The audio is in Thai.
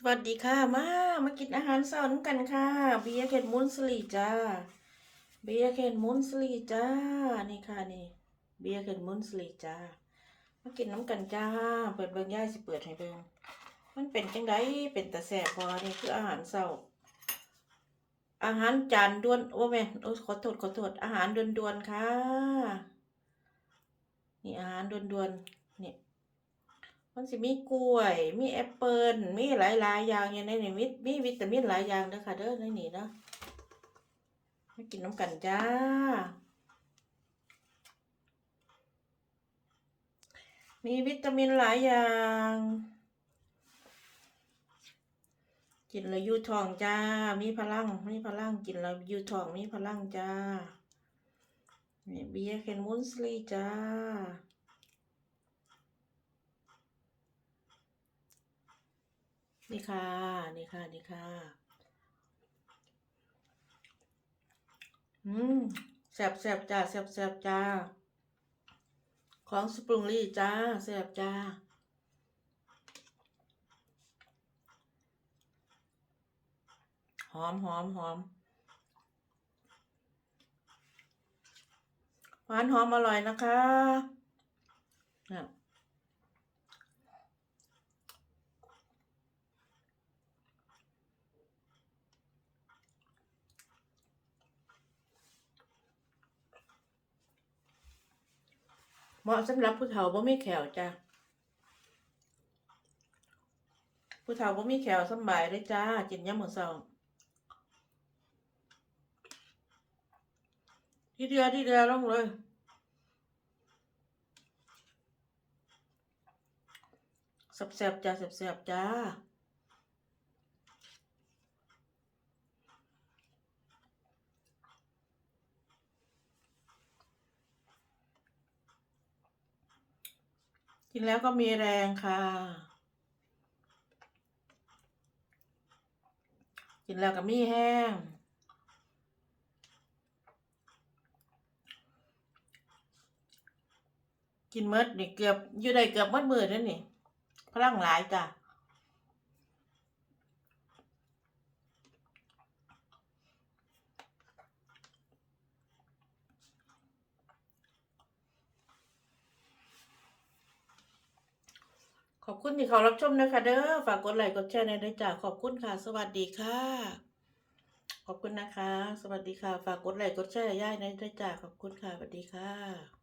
สวัสดีค่ะ มา มากินอาหารเช้าน้ำกันค่ะ เบียร์เข็นมุนสลีจ้า เบียร์เข็นมุนสลีจ้า นี่ค่ะนี่ เบียร์เข็นมุนสลีจ้า มากินน้ำกันจ้า เปิดเบิ่งย่ายสิเปิดให้เบิ่งมันเป็นจังไดเป็นตาแสบพอนี่คืออาหารเช้า อาหารจานด่วนโอ้แม่โอ้ขอโทษขอโทษอาหารด่วนๆค่ะ นี่อาหารด่วนๆนี่ มันสิมีกล้วย มีแอปเปิลมีหลายๆอย่างอยู่ในนี้มีมีวิตามินหลายอย่างเด้อค่ะเด้อในนี้เนาะมากินน้ำกันจ้า มีวิตามินหลายอย่าง กินแล้วยู่ทองจ้า มีพลัง มีพลัง กินแล้วยู่ทอง มีพลังจ้านี่เบียร์เคนมุนสลีจ้า นี่ค่ะ นี่ค่ะ นี่ค่ะ อืมแซ่บแซ่บจ้าแซ่บแซ่บจ้า ของสปรุงลี่จ้าแซ่บจ้า หอมหอมหอมหวานหอมอร่อยนะคะ เหมาะสำหรับผู้เฒ่าบ่มีแขวจ้าผู้เฒ่าบ่มีแขวสบายเลยจ้ากินยามมื้อเช้าทีเดียวทีเดียวลงเลยแซ่บๆจ้าแซ่บๆจ้า กินแล้วก็มีแรงค่ะ กินแล้วก็มีแห้ง กินเมดนี่เกือบอยู่ได้เกือบมดมือแล้วนี่พลังหลายจ้ะ ขอบคุณที่เขารับชมนะคะเด้อฝากกดไลค์กดแชร์ในด้วยจ้าขอบคุณค่ะ สวัสดีค่ะ ขอบคุณนะคะ สวัสดีค่ะ ฝากกดไลค์กดแชร์ย่ายในด้วยจ้าขอบคุณค่ะสวัสดีค่ะ